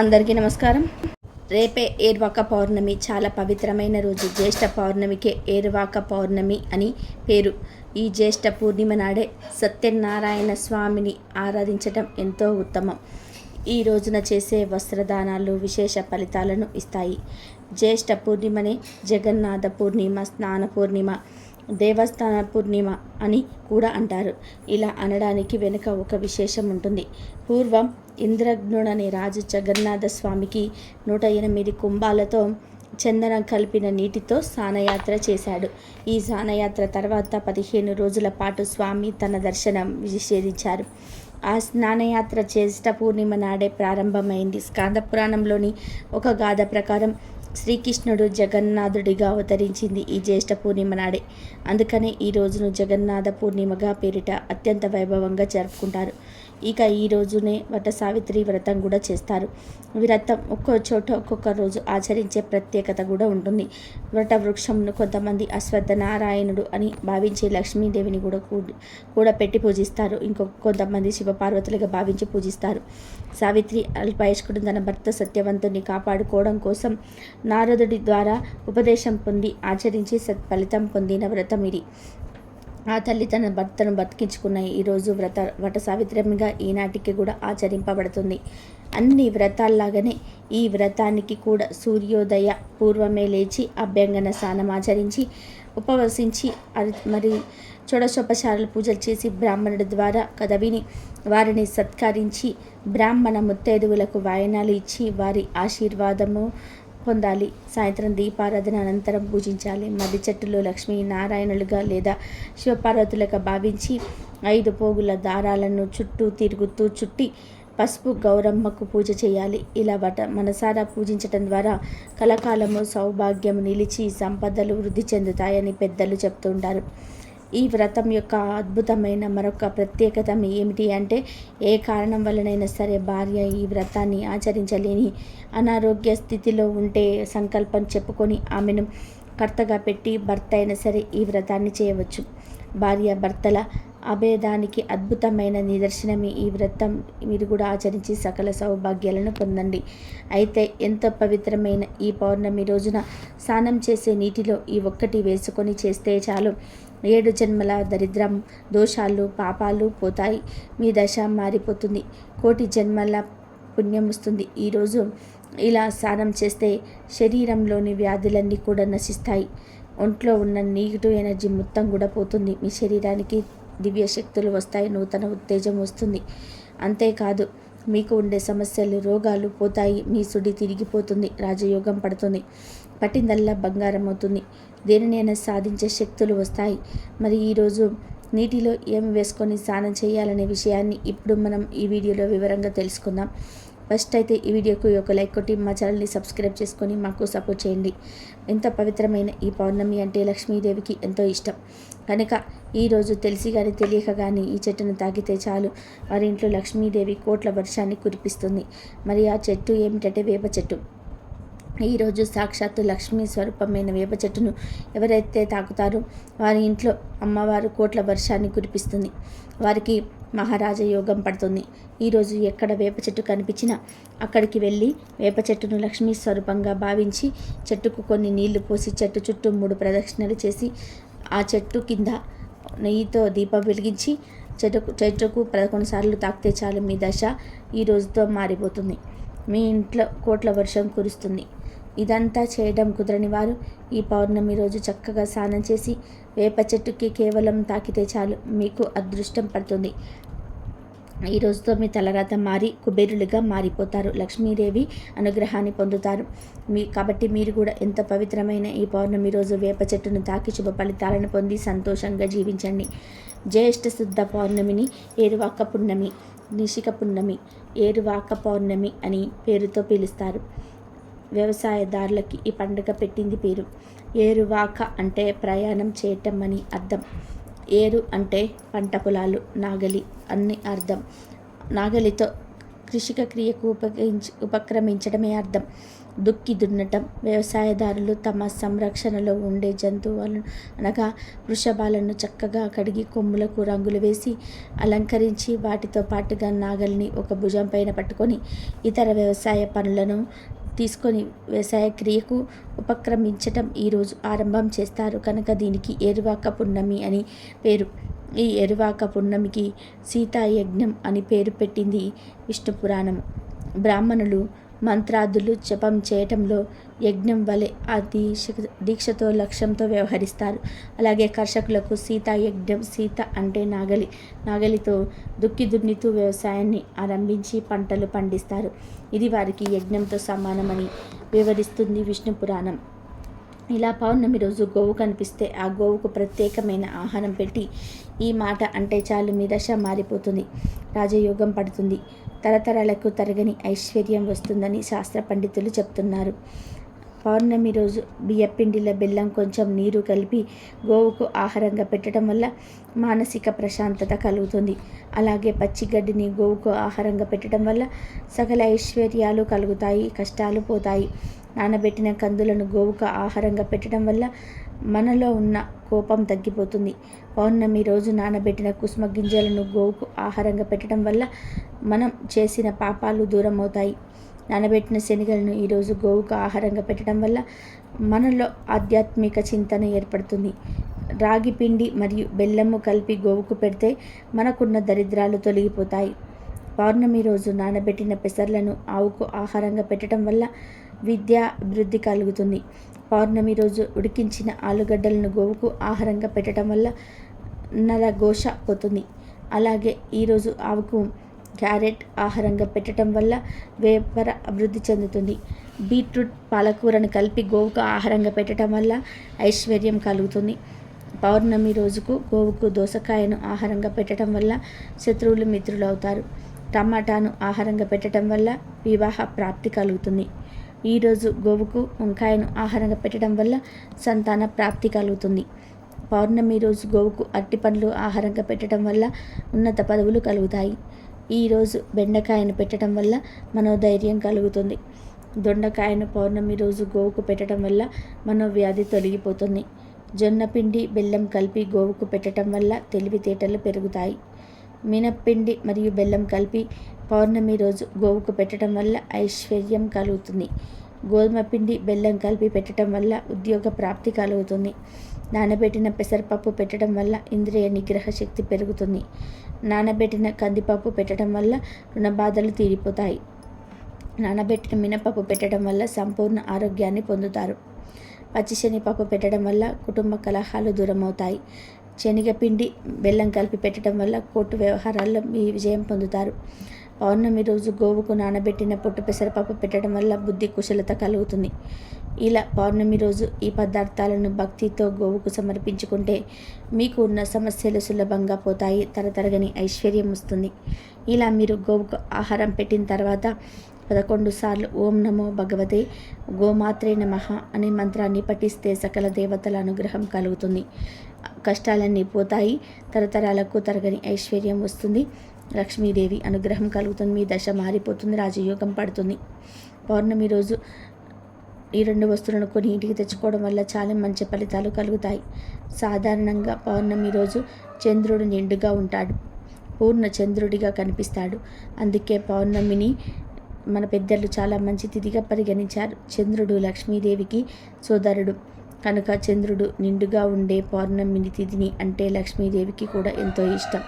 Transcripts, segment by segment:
అందరికీ నమస్కారం. రేపే ఏర్వాక పౌర్ణమి చాలా పవిత్రమైన రోజు. జ్యేష్ఠ పౌర్ణమికే ఏర్వాక పౌర్ణమి అని పేరు. ఈ జ్యేష్ఠ పూర్ణిమ నాడే సత్యనారాయణ స్వామిని ఆరాధించటం ఎంతో ఉత్తమం. ఈ రోజున చేసే వస్త్రదానాలు విశేష ఫలితాలను ఇస్తాయి. జ్యేష్ఠ పూర్ణిమనే జగన్నాథ పూర్ణిమ స్నాన పూర్ణిమ దేవస్థాన పూర్ణిమ అని కూడా అంటారు. ఇలా అనడానికి వెనుక ఒక విశేషం ఉంటుంది. పూర్వం ఇంద్రఘ్నుడనే రాజు జగన్నాథ స్వామికి నూట ఎనిమిది కుంభాలతో చందనం కలిపిన నీటితో స్నానయాత్ర చేశాడు. ఈ స్నానయాత్ర తర్వాత పదిహేను రోజుల పాటు స్వామి తన దర్శనం నిషేధించారు. ఆ స్నానయాత్ర చేష్ట పూర్ణిమ నాడే ప్రారంభమైంది. స్కాంద పురాణంలోని ఒక గాథ ప్రకారం శ్రీకృష్ణుడు జగన్నాథుడిగా అవతరించింది ఈ జ్యేష్ఠ పూర్ణిమ నాడే. అందుకనే ఈ రోజును జగన్నాథ పూర్ణిమగా పేరిట అత్యంత వైభవంగా జరుపుకుంటారు. ఇక ఈ రోజునే వట సావిత్రి వ్రతం కూడా చేస్తారు. వ్రతం ఒక్కో చోట ఒక్కొక్క రోజు ఆచరించే ప్రత్యేకత కూడా ఉంటుంది. వ్రత వృక్షంను కొంతమంది అశ్వత్థ నారాయణుడు అని భావించే లక్ష్మీదేవిని కూడా కూడా పెట్టి పూజిస్తారు. ఇంకొక కొంతమంది శివపార్వతులుగా భావించి పూజిస్తారు. సావిత్రి అల్పాయుష్కుడు తన భర్త సత్యవంతుని కాపాడుకోవడం కోసం నారదుడి ద్వారా ఉపదేశం పొంది ఆచరించి సత్ఫలితం పొందిన వ్రతం ఇది. ఆ తల్లి తన భర్తను బతికించుకున్న ఈరోజు వ్రత వట సావిత్రమిగా ఈనాటికి కూడా ఆచరింపబడుతుంది. అన్ని వ్రతాల్లాగానే ఈ వ్రతానికి కూడా సూర్యోదయ పూర్వమే లేచి అభ్యంగన స్నానం ఆచరించి ఉపవసించి మరి షోడశోపచారాలు పూజలు చేసి బ్రాహ్మణుడి ద్వారా కథ విని వారిని సత్కరించి బ్రాహ్మణ ముత్తైదువులకు వాయనాలు ఇచ్చి వారి ఆశీర్వాదము పొందాలి. సాయంత్రం దీపారాధన అనంతరం పూజించాలి. మది చెట్టులో లక్ష్మీ నారాయణులుగా లేదా శివపార్వతులుగా భావించి ఐదు పోగుల దారాలను చుట్టూ తిరుగుతూ చుట్టి పసుపు గౌరమ్మకు పూజ చేయాలి. ఇలా వట మనసారా పూజించటం ద్వారా కలకాలము సౌభాగ్యం నిలిచి సంపదలు వృద్ధి చెందుతాయని పెద్దలు చెప్తుంటారు ఈ వ్రతం యొక్క అద్భుతమైన మరొక ప్రత్యేకత ఏమిటి అంటే ఏ కారణం వల్లనైనా సరే భార్య ఈ వ్రతాన్ని ఆచరించలేని అనారోగ్య స్థితిలో ఉంటే సంకల్పం చెప్పుకొని ఆమెను కర్తగా పెట్టి భర్త అయినా సరే ఈ వ్రతాన్ని చేయవచ్చు. భార్య భర్తల అభేదానికి అద్భుతమైన నిదర్శనమే ఈ వ్రతం. మీరు కూడా ఆచరించి సకల సౌభాగ్యాలను పొందండి. అయితే ఎంతో పవిత్రమైన ఈ పౌర్ణమి రోజున స్నానం చేసే నీటిలో ఈ ఒక్కటి వేసుకొని చేస్తే చాలు. ఏడు జన్మల దరిద్రం దోషాలు పాపాలు పోతాయి. మీ దశ మారిపోతుంది. కోటి జన్మల పుణ్యం వస్తుంది. ఈరోజు ఇలా స్నానం చేస్తే శరీరంలోని వ్యాధులన్నీ కూడా నశిస్తాయి. ఒంట్లో ఉన్న నెగిటివ్ ఎనర్జీ మొత్తం కూడా పోతుంది. మీ శరీరానికి దివ్య శక్తులు వస్తాయి. నూతన ఉత్తేజం వస్తుంది. అంతేకాదు మీకు ఉండే సమస్యలు రోగాలు పోతాయి. మీ సుడి తిరిగిపోతుంది. రాజయోగం పడుతుంది. పట్టిందల్లా బంగారం అవుతుంది దేనినైనా సాధించే శక్తులు వస్తాయి. మరి ఈరోజు నీటిలో ఏం వేసుకొని స్నానం చేయాలనే విషయాన్ని ఇప్పుడు మనం ఈ వీడియోలో వివరంగా తెలుసుకుందాం. ఫస్ట్ అయితే ఈ వీడియోకు ఒక లైక్ కొట్టి మా ఛానల్ని సబ్స్క్రైబ్ చేసుకొని మాకు సపోర్ట్ చేయండి. ఎంత పవిత్రమైన ఈ పౌర్ణమి అంటే లక్ష్మీదేవికి ఎంతో ఇష్టం. కనుక ఈరోజు తెలిసి కానీ తెలియక కానీ ఈ చెట్టును తాకితే చాలు. వారి ఇంట్లో లక్ష్మీదేవి కోట్ల వర్షాన్ని కురిపిస్తుంది. మరి ఆ చెట్టు ఏమిటంటే వేప చెట్టు. ఈరోజు సాక్షాత్తు లక్ష్మీ స్వరూపమైన వేప చెట్టును ఎవరైతే తాకుతారో వారి ఇంట్లో అమ్మవారు కోట్ల వర్షాన్ని కురిపిస్తుంది. వారికి మహారాజ యోగం పడుతుంది. ఈరోజు ఎక్కడ వేప చెట్టు కనిపించినా అక్కడికి వెళ్ళి వేప చెట్టును లక్ష్మీ స్వరూపంగా భావించి చెట్టుకు కొన్ని నీళ్ళు పోసి చెట్టు చుట్టూ మూడు ప్రదక్షిణలు చేసి ఆ చెట్టు కింద నెయ్యితో దీపం వెలిగించి చెట్టుకు చెట్టుకు పదకొండు సార్లు తాకితే చాలు మీ దశ ఈ రోజుతో మారిపోతుంది. మీ ఇంట్లో కోట్ల వర్షం కురుస్తుంది. ఇదంతా చేయడం కుదరని వారు ఈ పౌర్ణమి రోజు చక్కగా స్నానం చేసి వేప చెట్టుకి కేవలం తాకితే చాలు. మీకు అదృష్టం పడుతుంది. ఈ రోజుతో మీ తలరాత మారి కుబేరులుగా మారిపోతారు. లక్ష్మీదేవి అనుగ్రహాన్ని పొందుతారు. మీ కాబట్టి మీరు కూడా ఎంత పవిత్రమైన ఈ పౌర్ణమి రోజు వేప చెట్టును తాకి శుభ ఫలితాలను పొంది సంతోషంగా జీవించండి. జ్యేష్ఠ శుద్ధ పౌర్ణమిని ఏరువాక పున్నమి నిశిక పున్నమి ఏరువాక పౌర్ణమి అని పేరుతో పిలుస్తారు. వ్యవసాయదారులకి ఈ పండుగ పెట్టింది పేరు. ఏరువాక అంటే ప్రయాణం చేయటం అని అర్థం. ఏరు అంటే పంట పొలాలు నాగలి అన్ని అర్థం. నాగలితో కృషిక క్రియకు ఉపకరించి ఉపక్రమించడమే అర్థం. దుక్కి దున్నటం వ్యవసాయదారులు తమ సంరక్షణలో ఉండే జంతువులను అనగా వృషభాలను చక్కగా కడిగి కొమ్ములకు రంగులు వేసి అలంకరించి వాటితో పాటుగా నాగల్ని ఒక భుజం పైన పట్టుకొని ఇతర వ్యవసాయ పనులను తీసుకొని వ్యవసాయ క్రియకు ఉపక్రమించటం ఈరోజు ఆరంభం చేస్తారు. కనుక దీనికి ఏరువాక పున్నమి అని పేరు. ఈ ఎరువాక పున్నమికి సీతాయజ్ఞం అని పేరు పెట్టింది విష్ణు పురాణం బ్రాహ్మణులు మంత్రాదులు జపం చేయటంలో యజ్ఞం వలె ఆ దీక్ష దీక్షతో లక్ష్యంతో వ్యవహరిస్తారు. అలాగే కర్షకులకు సీత యజ్ఞం సీత అంటే నాగలి. నాగలితో దుక్కి దున్నితూ వ్యవసాయాన్ని ఆరంభించి పంటలు పండిస్తారు. ఇది వారికి యజ్ఞంతో సమానమని వివరిస్తుంది విష్ణు పురాణం. ఇలా పౌర్ణమి రోజు గోవు కనిపిస్తే ఆ గోవుకు ప్రత్యేకమైన ఆహారం పెట్టి ఈ మాట అంటే చాలు మీ దశ మారిపోతుంది. రాజయోగం పడుతుంది. తరతరాలకు తరగని ఐశ్వర్యం వస్తుందని శాస్త్ర పండితులు చెప్తున్నారు. పౌర్ణమి రోజు బియ్యపిండిలో బెల్లం కొంచెం నీరు కలిపి గోవుకు ఆహారంగా పెట్టడం వల్ల మానసిక ప్రశాంతత కలుగుతుంది. అలాగే పచ్చిగడ్డిని గోవుకు ఆహారంగా పెట్టడం వల్ల సకల ఐశ్వర్యాలు కలుగుతాయి కష్టాలు పోతాయి. నానబెట్టిన కందులను గోవుకు ఆహారంగా పెట్టడం వల్ల మనలో ఉన్న కోపం తగ్గిపోతుంది. పౌర్ణమి రోజు నానబెట్టిన కుసుమ గింజలను గోవుకు ఆహారంగా పెట్టడం వల్ల మనం చేసిన పాపాలు దూరం అవుతాయి నానబెట్టిన శనగలను ఈరోజు గోవుకు ఆహారంగా పెట్టడం వల్ల మనలో ఆధ్యాత్మిక చింతన ఏర్పడుతుంది. రాగి పిండి మరియు బెల్లము కలిపి గోవుకు పెడితే మనకున్న దరిద్రాలు తొలగిపోతాయి. పౌర్ణమి రోజు నానబెట్టిన పెసర్లను ఆవుకు ఆహారంగా పెట్టడం వల్ల విద్యా అభివృద్ధి కలుగుతుంది. పౌర్ణమి రోజు ఉడికించిన ఆలుగడ్డలను గోవుకు ఆహారంగా పెట్టడం వల్ల నరఘోష పోతుంది. అలాగే ఈరోజు ఆవుకు క్యారెట్ ఆహారంగా పెట్టడం వల్ల వేపర అభివృద్ధి చెందుతుంది. బీట్రూట్ పాలకూరను కలిపి గోవుకు ఆహారంగా పెట్టడం వల్ల ఐశ్వర్యం కలుగుతుంది. పౌర్ణమి రోజుకు గోవుకు దోసకాయను ఆహారంగా పెట్టడం వల్ల శత్రువులు మిత్రులు అవుతారు టమాటాను ఆహారంగా పెట్టడం వల్ల వివాహ ప్రాప్తి కలుగుతుంది. ఈరోజు గోవుకు వంకాయను ఆహారంగా పెట్టడం వల్ల సంతాన ప్రాప్తి కలుగుతుంది. పౌర్ణమి రోజు గోవుకు అట్టి పండ్లు ఆహారంగా పెట్టడం వల్ల ఉన్నత పదవులు కలుగుతాయి. ఈరోజు బెండకాయను పెట్టడం వల్ల మనోధైర్యం కలుగుతుంది. దొండకాయను పౌర్ణమి రోజు గోవుకు పెట్టడం వల్ల మనోవ్యాధి తొలగిపోతుంది. జొన్న పిండి బెల్లం కలిపి గోవుకు పెట్టడం వల్ల తెలివితేటలు పెరుగుతాయి. మినప్పిండి మరియు బెల్లం కలిపి పౌర్ణమి రోజు గోవుకు పెట్టడం వల్ల ఐశ్వర్యం కలుగుతుంది. గోధుమ పిండి బెల్లం కలిపి పెట్టడం వల్ల ఉద్యోగ ప్రాప్తి కలుగుతుంది. నానబెట్టిన పెసరపప్పు పెట్టడం వల్ల ఇంద్రియ నిగ్రహ శక్తి పెరుగుతుంది. నానబెట్టిన కందిపప్పు పెట్టడం వల్ల రుణబాధలు తీరిపోతాయి. నానబెట్టిన మినపప్పు పెట్టడం వల్ల సంపూర్ణ ఆరోగ్యాన్ని పొందుతారు. పచ్చిశనగపప్పు పెట్టడం వల్ల కుటుంబ కలహాలు దూరమవుతాయి. శనగపిండి బెల్లం కలిపి పెట్టడం వల్ల కోర్టు వ్యవహారాల్లో మీ విజయం పొందుతారు. పౌర్ణమి రోజు గోవుకు నానబెట్టిన పొట్టు పెసరపప్పు పెట్టడం వల్ల బుద్ధి కుశలత కలుగుతుంది. ఇలా పౌర్ణమి రోజు ఈ పదార్థాలను భక్తితో గోవుకు సమర్పించుకుంటే మీకు ఉన్న సమస్యలు సులభంగా పోతాయి తరతరగని ఐశ్వర్యం వస్తుంది. ఇలా మీరు గోవుకు ఆహారం పెట్టిన తర్వాత పదకొండు సార్లు ఓం నమో భగవతే గోమాత్రే నమ అనే మంత్రాన్ని పఠిస్తే సకల దేవతల అనుగ్రహం కలుగుతుంది. కష్టాలన్నీ పోతాయి తరతరాలకు తరగని ఐశ్వర్యం వస్తుంది. లక్ష్మీదేవి అనుగ్రహం కలుగుతుంది. మీ దశ మారిపోతుంది. రాజయోగం పడుతుంది. పౌర్ణమి రోజు ఈ రెండు వస్తువులను కొని ఇంటికి తెచ్చుకోవడం వల్ల చాలా మంచి ఫలితాలు కలుగుతాయి. సాధారణంగా పౌర్ణమి రోజు చంద్రుడు నిండుగా ఉంటాడు. పూర్ణ చంద్రుడిగా కనిపిస్తాడు. అందుకే పౌర్ణమిని మన పెద్దలు చాలా మంచి తిథిగా పరిగణించారు. చంద్రుడు లక్ష్మీదేవికి సోదరుడు. కనుక చంద్రుడు నిండుగా ఉండే పౌర్ణమిని తిథిని అంటే లక్ష్మీదేవికి కూడా ఎంతో ఇష్టం.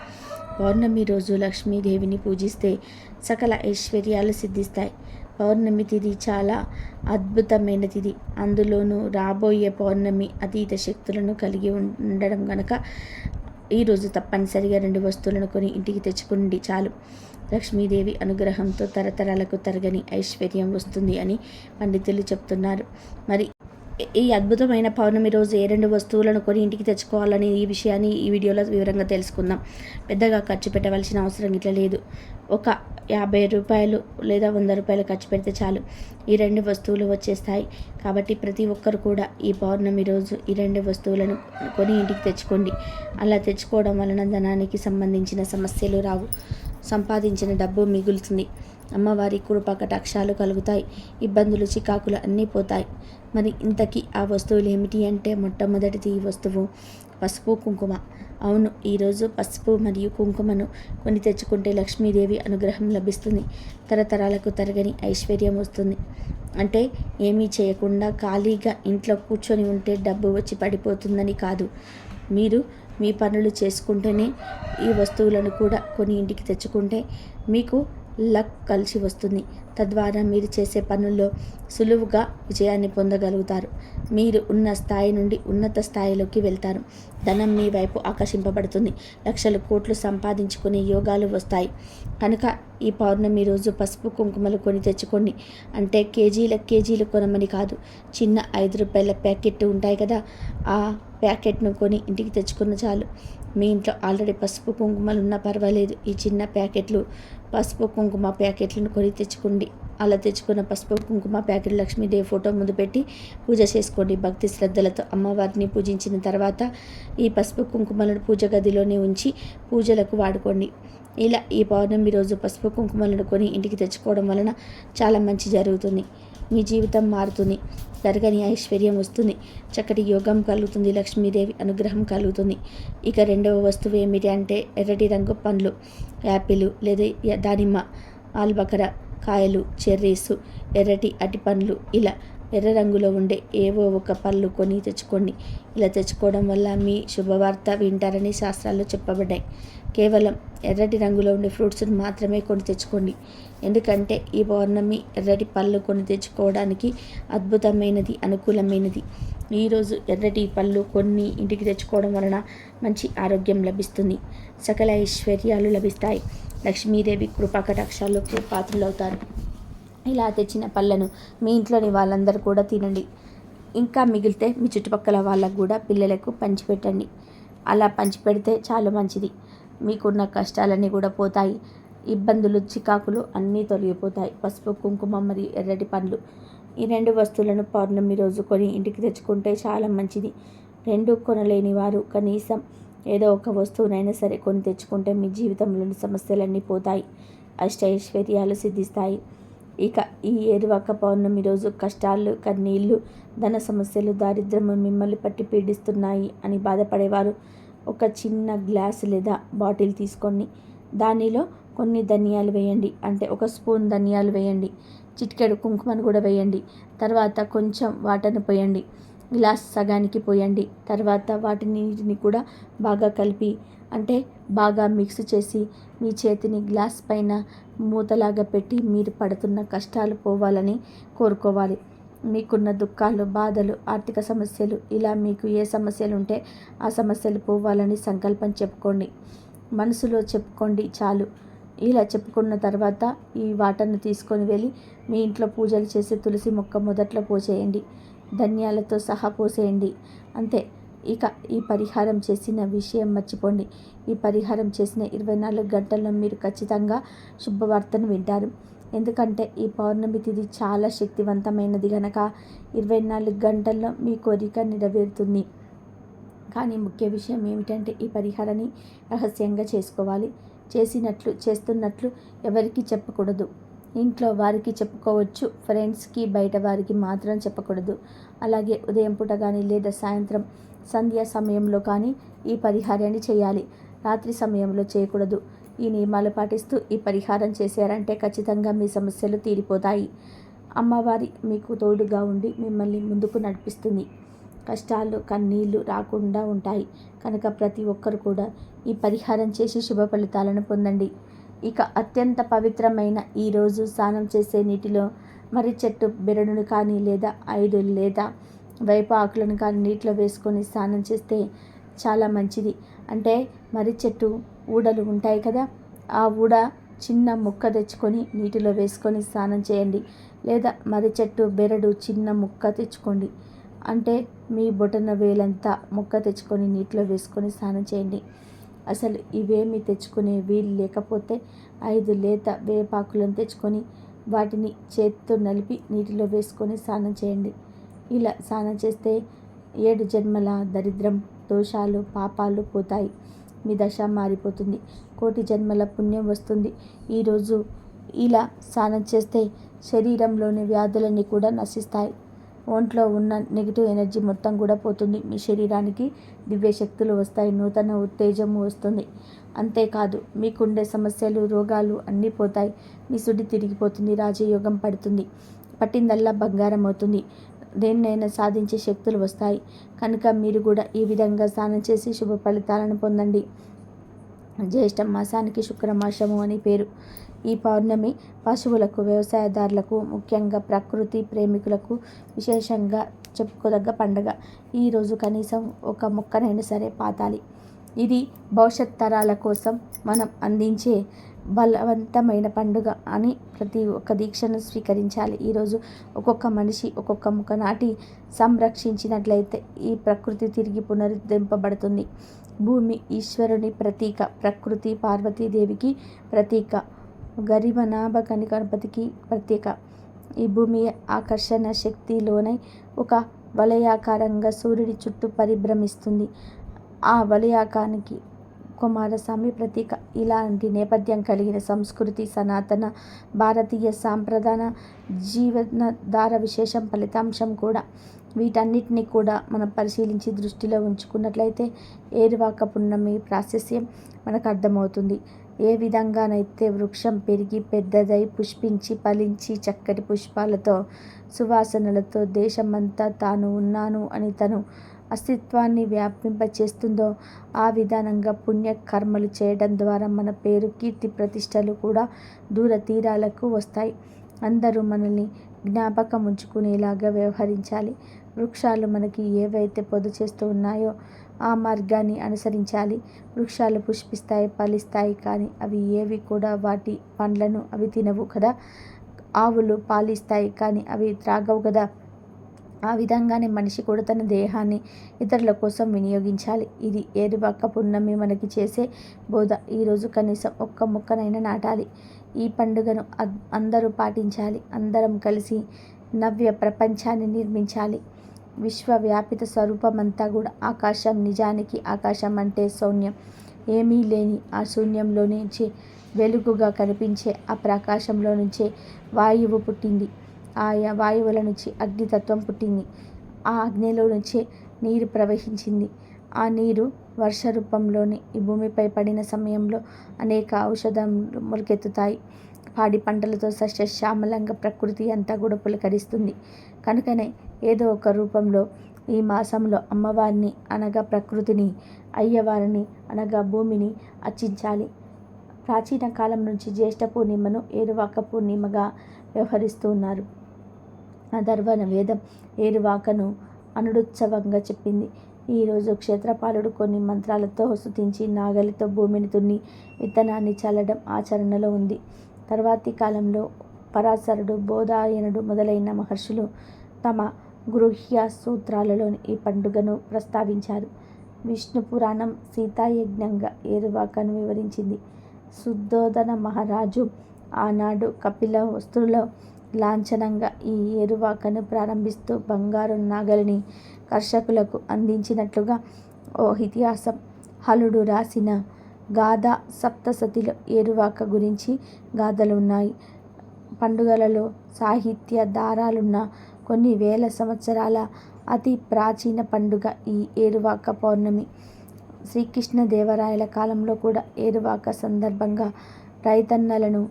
పౌర్ణమి రోజు లక్ష్మీదేవిని పూజిస్తే సకల ఐశ్వర్యాలు సిద్ధిస్తాయి. పౌర్ణమి తిథి చాలా అద్భుతమైన తిథి అందులోనూ రాబోయే పౌర్ణమి అతీత శక్తులను కలిగి ఉండడం గనక ఈరోజు తప్పనిసరిగా రెండు వస్తువులను కొని ఇంటికి తెచ్చుకుండి చాలు. లక్ష్మీదేవి అనుగ్రహంతో తరతరాలకు తరగని ఐశ్వర్యం వస్తుంది అని పండితులు చెప్తున్నారు. మరి ఈ అద్భుతమైన పౌర్ణమి రోజు ఏ రెండు వస్తువులను కొని ఇంటికి తెచ్చుకోవాలని ఈ విషయాన్ని ఈ వీడియోలో వివరంగా తెలుసుకుందాం. పెద్దగా ఖర్చు పెట్టవలసిన అవసరం ఇట్లా లేదు. ఒక యాభై రూపాయలు లేదా వంద రూపాయలు ఖర్చు పెడితే చాలు. ఈ రెండు వస్తువులు వచ్చేస్తాయి. కాబట్టి ప్రతి ఒక్కరు కూడా ఈ పౌర్ణమి రోజు ఈ రెండు వస్తువులను కొని ఇంటికి తెచ్చుకోండి. అలా తెచ్చుకోవడం వలన ధనానికి సంబంధించిన సమస్యలు రావు. సంపాదించిన డబ్బు మిగులుతుంది. అమ్మవారి కృప కటాక్షాలు కలుగుతాయి. ఇబ్బందులు చికాకులు అన్నీ పోతాయి. మరి ఇంతకీ ఆ వస్తువులు ఏమిటి అంటే మొట్టమొదటిది ఈ వస్తువు పసుపు కుంకుమ. అవును ఈరోజు పసుపు మరియు కుంకుమను కొని తెచ్చుకుంటే లక్ష్మీదేవి అనుగ్రహం లభిస్తుంది. తరతరాలకు తరగని ఐశ్వర్యం వస్తుంది. అంటే ఏమీ చేయకుండా ఖాళీగా ఇంట్లో కూర్చొని ఉంటే డబ్బు వచ్చి పడిపోతుందని కాదు. మీరు మీ పనులు చేసుకుంటేనే ఈ వస్తువులను కూడా కొని ఇంటికి తెచ్చుకుంటే మీకు లక్ కలిసి వస్తుంది. తద్వారా మీరు చేసే పనుల్లో సులువుగా విజయాన్ని పొందగలుగుతారు. మీరు ఉన్న స్థాయి నుండి ఉన్నత స్థాయిలోకి వెళ్తారు. ధనం మీ వైపు ఆకర్షింపబడుతుంది. లక్షలు కోట్లు సంపాదించుకునే యోగాలు వస్తాయి. కనుక ఈ పౌర్ణమి రోజు పసుపు కుంకుమలు కొని తెచ్చుకోండి. అంటే కేజీల కేజీలు కొనమని కాదు. చిన్న ఐదు రూపాయల ప్యాకెట్ ఉంటాయి కదా. ఆ ప్యాకెట్ను కొని ఇంటికి తెచ్చుకున్న చాలు. మీ ఇంట్లో ఆల్రెడీ పసుపు కుంకుమలు ఉన్నా పర్వాలేదు. ఈ చిన్న ప్యాకెట్లు పసుపు కుంకుమ ప్యాకెట్లను కొని తెచ్చుకోండి. అలా తెచ్చుకున్న పసుపు కుంకుమ ప్యాకెట్ లక్ష్మీదేవి ఫోటో ముందు పెట్టి పూజ చేసుకోండి. భక్తి శ్రద్ధలతో అమ్మవారిని పూజించిన తర్వాత ఈ పసుపు కుంకుమలను పూజ గదిలోనే ఉంచి పూజలకు వాడుకోండి. ఇలా ఈ పౌర్ణమి రోజు పసుపు కుంకుమలను కొని ఇంటికి తెచ్చుకోవడం వలన చాలా మంచి జరుగుతుంది. మీ జీవితం మారుతుంది. తరగని ఐశ్వర్యం వస్తుంది. చక్కటి యోగం కలుగుతుంది. లక్ష్మీదేవి అనుగ్రహం కలుగుతుంది. ఇక రెండవ వస్తువు ఏమిటి అంటే ఎర్రటి రంగు పండ్లు యాపిల్ లేదా దానిమ్మ ఆల్బకర కాయలు చెర్రీస్ ఎర్రటి అటి పండ్లు. ఇలా ఎర్ర రంగులో ఉండే ఏవో ఒక పళ్ళు కొని తెచ్చుకోండి. ఇలా తెచ్చుకోవడం వల్ల మీ శుభవార్త వింటారని శాస్త్రాల్లో చెప్పబడ్డాయి. కేవలం ఎర్రటి రంగులో ఉండే ఫ్రూట్స్ని మాత్రమే కొని తెచ్చుకోండి. ఎందుకంటే ఈ పౌర్ణమి ఎర్రటి పళ్ళు కొని తెచ్చుకోవడానికి అద్భుతమైనది అనుకూలమైనది. ఈరోజు ఎర్రటి పళ్ళు కొన్ని ఇంటికి తెచ్చుకోవడం వలన మంచి ఆరోగ్యం లభిస్తుంది. సకల ఐశ్వర్యాలు లభిస్తాయి. లక్ష్మీదేవి కృపా కటాక్షాలకు పాత్రలవుతారు ఇలా తెచ్చిన పళ్ళను మీ ఇంట్లోని వాళ్ళందరూ కూడా తినండి. ఇంకా మిగిలితే మీ చుట్టుపక్కల వాళ్ళకు కూడా పిల్లలకు పంచిపెట్టండి. అలా పంచిపెడితే చాలా మంచిది. మీకున్న కష్టాలన్నీ కూడా పోతాయి. ఇబ్బందులు చికాకులు అన్నీ తొలగిపోతాయి. పసుపు కుంకుమ మరియు ఎర్రటి పండ్లు. ఈ రెండు వస్తువులను పౌర్ణమి రోజు కొని ఇంటికి తెచ్చుకుంటే చాలా మంచిది. రెండు కొనలేని వారు కనీసం ఏదో ఒక వస్తువునైనా సరే కొని తెచ్చుకుంటే మీ జీవితంలోని సమస్యలన్నీ పోతాయి. అష్టైశ్వర్యాలు సిద్ధిస్తాయి. ఇక ఈ ఏరువాక పౌర్ణమి రోజు కష్టాలు కన్నీళ్ళు ధన సమస్యలు దారిద్రము మిమ్మల్ని పట్టి పీడిస్తున్నాయి అని బాధపడేవారు. ఒక చిన్న గ్లాస్ లేదా బాటిల్ తీసుకొని దానిలో కొన్ని ధనియాలు వేయండి. అంటే ఒక స్పూన్ ధనియాలు వేయండి. చిటికెడు కుంకుమను కూడా వేయండి. తర్వాత కొంచెం వాటర్ని పోయండి. గ్లాస్ సగానికి పోయండి. తర్వాత వాటిని కూడా బాగా కలిపి అంటే బాగా మిక్స్ చేసి మీ చేతిని గ్లాస్ పైన మూతలాగా పెట్టి మీరు పడుతున్న కష్టాలు పోవాలని కోరుకోవాలి. మీకున్న దుఃఖాలు బాధలు ఆర్థిక సమస్యలు ఇలా మీకు ఏ సమస్యలు ఉంటే ఆ సమస్యలు పోవాలని సంకల్పం చెప్పుకోండి. మనసులో చెప్పుకోండి చాలు. ఇలా చెప్పుకున్న తర్వాత ఈ వాటర్ను తీసుకొని వెళ్ళి మీ ఇంట్లో పూజలు చేసి తులసి మొక్క మొదట్లో పోసేయండి. ధన్యాలతో సహా పోసేయండి. అంతే. ఇక ఈ పరిహారం చేసిన విషయం మర్చిపోండి. ఈ పరిహారం చేసిన ఇరవై నాలుగు గంటల్లో మీరు ఖచ్చితంగా శుభవార్తను వింటారు. ఎందుకంటే ఈ పౌర్ణమి తిథి చాలా శక్తివంతమైనది గనక ఇరవై నాలుగు గంటల్లో మీ కోరిక నెరవేరుతుంది. కానీ ముఖ్య విషయం ఏమిటంటే ఈ పరిహారాన్ని రహస్యంగా చేసుకోవాలి. చేసినట్లు చేస్తున్నట్లు ఎవరికి చెప్పకూడదు. ఇంట్లో వారికి చెప్పుకోవచ్చు ఫ్రెండ్స్కి బయట వారికి మాత్రం చెప్పకూడదు. అలాగే ఉదయం పూట కానీ లేదా సాయంత్రం సంధ్యా సమయంలో కానీ ఈ పరిహారాన్ని చేయాలి. రాత్రి సమయంలో చేయకూడదు. ఈ నియమాలు పాటిస్తూ ఈ పరిహారం చేశారంటే ఖచ్చితంగా మీ సమస్యలు తీరిపోతాయి. అమ్మవారి మీకు తోడుగా ఉండి మిమ్మల్ని ముందుకు నడిపిస్తుంది. కష్టాలు కన్నీళ్ళు రాకుండా ఉంటాయి. కనుక ప్రతి ఒక్కరు కూడా ఈ పరిహారం చేసి శుభ ఫలితాలను పొందండి. ఇక అత్యంత పవిత్రమైన ఈరోజు స్నానం చేసే నీటిలో మర్రి చెట్టు బెరడును కానీ లేదా ఐదు లేదా వేప ఆకులను కానీ నీటిలో వేసుకొని స్నానం చేస్తే చాలా మంచిది. అంటే మర్రి చెట్టు ఊడలు ఉంటాయి కదా ఆ ఊడ చిన్న ముక్క తెచ్చుకొని నీటిలో వేసుకొని స్నానం చేయండి. లేదా మర్రి చెట్టు బెరడు చిన్న ముక్క తెచ్చుకోండి. అంటే మీ బొటన వేలంతా ముక్క తెచ్చుకొని నీటిలో వేసుకొని స్నానం చేయండి. అసలు ఇవేమి తెచ్చుకునే వీలు లేకపోతే ఐదు లేత వేపాకులను తెచ్చుకొని వాటిని చేతితో నలిపి నీటిలో వేసుకొని స్నానం చేయండి. ఇలా స్నానం చేస్తే ఏడు జన్మల దరిద్రం దోషాలు పాపాలు పోతాయి. మీ దశ మారిపోతుంది. కోటి జన్మల పుణ్యం వస్తుంది. ఈరోజు ఇలా స్నానం చేస్తే శరీరంలోని వ్యాధులన్నీ కూడా నశిస్తాయి. ఒంట్లో ఉన్న నెగిటివ్ ఎనర్జీ మొత్తం కూడా పోతుంది. మీ శరీరానికి దివ్య శక్తులు వస్తాయి. నూతన ఉత్తేజము వస్తుంది. అంతేకాదు మీకుండే సమస్యలు రోగాలు అన్నీ పోతాయి. మీ సుడి తిరిగిపోతుంది. రాజయోగం పడుతుంది. పట్టిందల్లా బంగారం అవుతుంది. దేన్నైనా సాధించే శక్తులు వస్తాయి. కనుక మీరు కూడా ఈ విధంగా స్నానం చేసి శుభ ఫలితాలను పొందండి. జ్యేష్ఠ మాసానికి శుక్రమాసము అని పేరు. ఈ పౌర్ణమి పశువులకు వ్యవసాయదారులకు ముఖ్యంగా ప్రకృతి ప్రేమికులకు విశేషంగా చెప్పుకోదగ్గ పండగ. ఈరోజు కనీసం ఒక మొక్కనైనా సరే పాతాలి. ఇది భవిష్యత్ తరాల కోసం మనం అందించే బలవంతమైన పండుగ అని ప్రతి ఒక్క దీక్షను స్వీకరించాలి. ఈరోజు ఒక్కొక్క మనిషి ఒక్కొక్క ముఖ నాటి సంరక్షించినట్లయితే ఈ ప్రకృతి తిరిగి పునరుద్ధరింపబడుతుంది. భూమి ఈశ్వరుని ప్రతీక ప్రకృతి పార్వతీదేవికి ప్రతీక గరిమనాభ గని గణపతికి ప్రత్యేక ఈ భూమి ఆకర్షణ శక్తిలోనై ఒక వలయాకారంగా సూర్యుడి చుట్టూ పరిభ్రమిస్తుంది. ఆ వలయాకానికి కుమారస్వామి ప్రతీక. ఇలాంటి నేపథ్యం కలిగిన సంస్కృతి సనాతన భారతీయ సాంప్రదాయ జీవనధార విశేషం ఫలితాంశం కూడా వీటన్నిటిని కూడా మనం పరిశీలించి దృష్టిలో ఉంచుకున్నట్లయితే ఏరువాక పున్నమి ప్రాశస్యం మనకు అర్థమవుతుంది. ఏ విధంగానైతే వృక్షం పెరిగి పెద్దదై పుష్పించి ఫలించి చక్కటి పుష్పాలతో సువాసనలతో దేశమంతా తాను ఉన్నాను అని తను అస్తిత్వాన్ని వ్యాపింపచేస్తుందో ఆ విధానంగా పుణ్యకర్మలు చేయడం ద్వారా మన పేరు కీర్తి ప్రతిష్టలు కూడా దూర తీరాలకు వస్తాయి. అందరూ మనల్ని జ్ఞాపకం ఉంచుకునేలాగా వ్యవహరించాలి. వృక్షాలు మనకి ఏవైతే పొదు చేస్తూ ఉన్నాయో ఆ మార్గాన్ని అనుసరించాలి. వృక్షాలు పుష్పిస్తాయి ఫలిస్తాయి కానీ అవి ఏవి కూడా వాటి పండ్లను అవి తినవు కదా. ఆవులు పాలిస్తాయి కానీ అవి త్రాగవు కదా. ఆ విధంగానే మనిషి కూడా తన దేహాన్ని ఇతరుల కోసం వినియోగించాలి. ఇది ఏరువాక పున్నమి మనకి చేసే బోధ. ఈరోజు కనీసం ఒక్క మొక్కనైనా నాటాలి. ఈ పండుగను అందరూ పాటించాలి. అందరం కలిసి నవ్య ప్రపంచాన్ని నిర్మించాలి. విశ్వవ్యాపిత స్వరూపమంతా కూడా ఆకాశం నిజానికి ఆకాశం అంటే శూన్యం ఏమీ లేని ఆ శూన్యంలో నుంచి వెలుగుగా కనిపించే ఆ ప్రకాశంలో నుంచే వాయువు పుట్టింది. ఆయా వాయువుల నుంచి అగ్నితత్వం పుట్టింది. ఆ అగ్నిలో నుంచే నీరు ప్రవహించింది. ఆ నీరు వర్ష రూపంలోని ఈ భూమిపై పడిన సమయంలో అనేక ఔషధములు మొలకెత్తుతాయి. పాడి పంటలతో సస్యశ్యామలంగా ప్రకృతి అంతా కూడా పులకరిస్తుంది. కనుకనే ఏదో ఒక రూపంలో ఈ మాసంలో అమ్మవారిని అనగా ప్రకృతిని అయ్యవారిని అనగా భూమిని అర్చించాలి. ప్రాచీన కాలం నుంచి జ్యేష్ఠ పూర్ణిమను ఏరువాక పూర్ణిమగా వ్యవహరిస్తూ ఉన్నారు. అధర్వణ వేదం ఏరువాకను అనుడుత్సవంగా చెప్పింది. ఈరోజు క్షేత్రపాలుడు కొన్ని మంత్రాలతో స్తుతించి నాగలితో భూమిని తున్ని విత్తనాన్ని చల్లడం ఆచరణలో ఉంది. తర్వాతి కాలంలో పరాశరుడు బోధాయనుడు మొదలైన మహర్షులు తమ గృహ్య సూత్రాలలోని ఈ పండుగను ప్రస్తావించారు. విష్ణు పురాణం సీతాయజ్ఞంగా ఏరువాకను వివరించింది. శుద్ధోదన మహారాజు ఆనాడు కపిల వస్తువులో లాంఛనంగా ఈ ఏరువాకను ప్రారంభిస్తూ బంగారు నాగలిని కర్షకులకు అందించినట్లుగా ఓ ఇతిహాసం హలుడు రాసిన గాథ సప్తసతిలో ఏరువాక గురించి గాథలు ఉన్నాయి పండుగలలో సాహిత్య దారాలున్న కొన్ని వేల సంవత్సరాల అతి ప్రాచీన పండుగ ఈ ఏరువాక పౌర్ణమి. శ్రీకృష్ణదేవరాయల కాలంలో కూడా ఏరువాక సందర్భంగా రైతన్నలను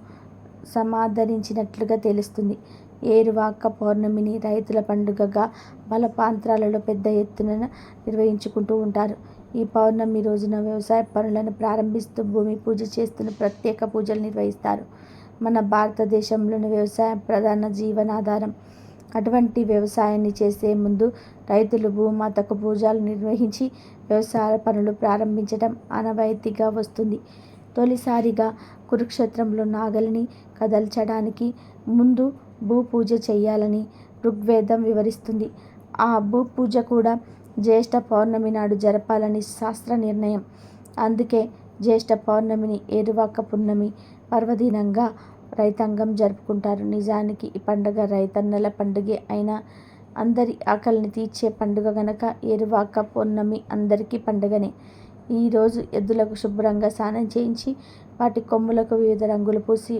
సమాదరించినట్లుగా తెలుస్తుంది. ఏరువాక పౌర్ణమిని రైతుల పండుగగా బలపాంత్రాలలో పెద్ద ఎత్తున నిర్వహించుకుంటూ ఉంటారు. ఈ పౌర్ణమి రోజున వ్యవసాయ పనులను ప్రారంభిస్తూ భూమి పూజ చేస్తున్న ప్రత్యేక పూజలు నిర్వహిస్తారు. మన భారతదేశంలోని వ్యవసాయం ప్రధాన జీవనాధారం. అటువంటి వ్యవసాయాన్ని చేసే ముందు రైతులు భూమాతకు పూజలు నిర్వహించి వ్యవసాయ పనులు ప్రారంభించడం ఆనవాయితీగా వస్తుంది. తొలిసారిగా కురుక్షేత్రంలో నాగలిని కదల్చడానికి ముందు భూపూజ చేయాలని ఋగ్వేదం వివరిస్తుంది. ఆ భూపూజ కూడా జ్యేష్ఠ పౌర్ణమి నాడు జరపాలని శాస్త్ర నిర్ణయం. అందుకే జ్యేష్ఠ పౌర్ణమిని ఏరువాక పున్నమి పర్వదినంగా రైతాంగం జరుపుకుంటారు. నిజానికి ఈ పండుగ రైతన్నల పండుగే అయినా అందరి ఆకలిని తీర్చే పండుగ గనక ఏరువాక పౌర్ణమి అందరికీ పండుగనే. ఈరోజు ఎద్దులకు శుభ్రంగా స్నానం చేయించి వాటి కొమ్ములకు వివిధ రంగులు పూసి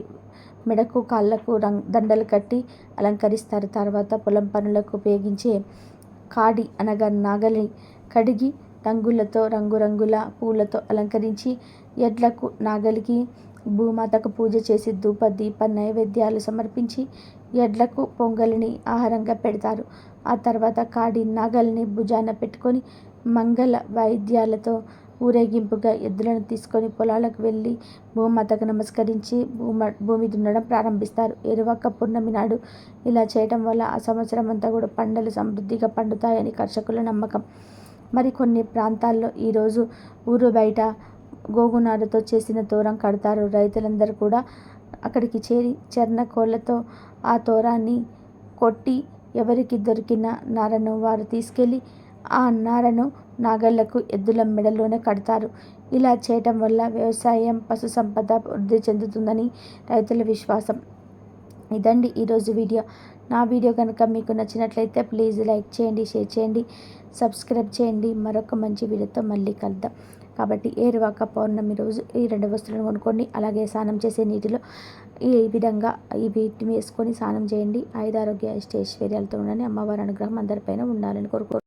మెడకు కాళ్ళకు రంగ్ దండలు కట్టి అలంకరిస్తారు. తర్వాత పొలం పనులకు ఉపయోగించే కాడి అనగా నాగలి కడిగి రంగులతో రంగురంగుల పూలతో అలంకరించి ఎడ్లకు నాగలికి భూమాతకు పూజ చేసి ధూప దీప నైవేద్యాలు సమర్పించి ఎడ్లకు పొంగలిని ఆహారంగా పెడతారు. ఆ తర్వాత కాడి నాగలిని భుజాన పెట్టుకొని మంగళ వాయిద్యాలతో ఊరేగింపుగా ఎద్దులను తీసుకొని పొలాలకు వెళ్ళి భూమాతకు నమస్కరించి భూమ భూమి దున్నడం ప్రారంభిస్తారు. ఎరువక్క పూర్ణమి నాడు ఇలా చేయడం వల్ల ఆ సంవత్సరం అంతా కూడా పంటలు సమృద్ధిగా పండుతాయని కర్షకుల నమ్మకం. మరి కొన్ని ప్రాంతాల్లో ఈరోజు ఊరు బయట గోగునారతో చేసిన తోరం కడతారు. రైతులందరూ కూడా అక్కడికి చేరి చర్ణ కోళ్ళతో ఆ తోరాన్ని కొట్టి ఎవరికి దొరికిన నారను వారు తీసుకెళ్ళి ఆ నారను నాగళ్ళకు ఎద్దుల మెడలోనే కడతారు. ఇలా చేయటం వల్ల వ్యవసాయం పశు సంపద వృద్ధి చెందుతుందని రైతుల విశ్వాసం. ఇదండి ఈరోజు వీడియో. నా వీడియో కనుక మీకు నచ్చినట్లయితే ప్లీజ్ లైక్ చేయండి షేర్ చేయండి సబ్స్క్రైబ్ చేయండి. మరొక మంచి వీడియోతో మళ్ళీ కలుద్దాం. కాబట్టి ఏరువాక పౌర్ణమి రోజు ఈ రెండు వస్తువులను కొనుక్కోండి. అలాగే స్నానం చేసే నీటిలో ఈ విధంగా ఈ వీటిని వేసుకొని స్నానం చేయండి. ఐదారోగ్య ఐశ్వర్యాలతో ఉండని అమ్మవారి అనుగ్రహం అందరిపైన ఉండాలని కోరుకో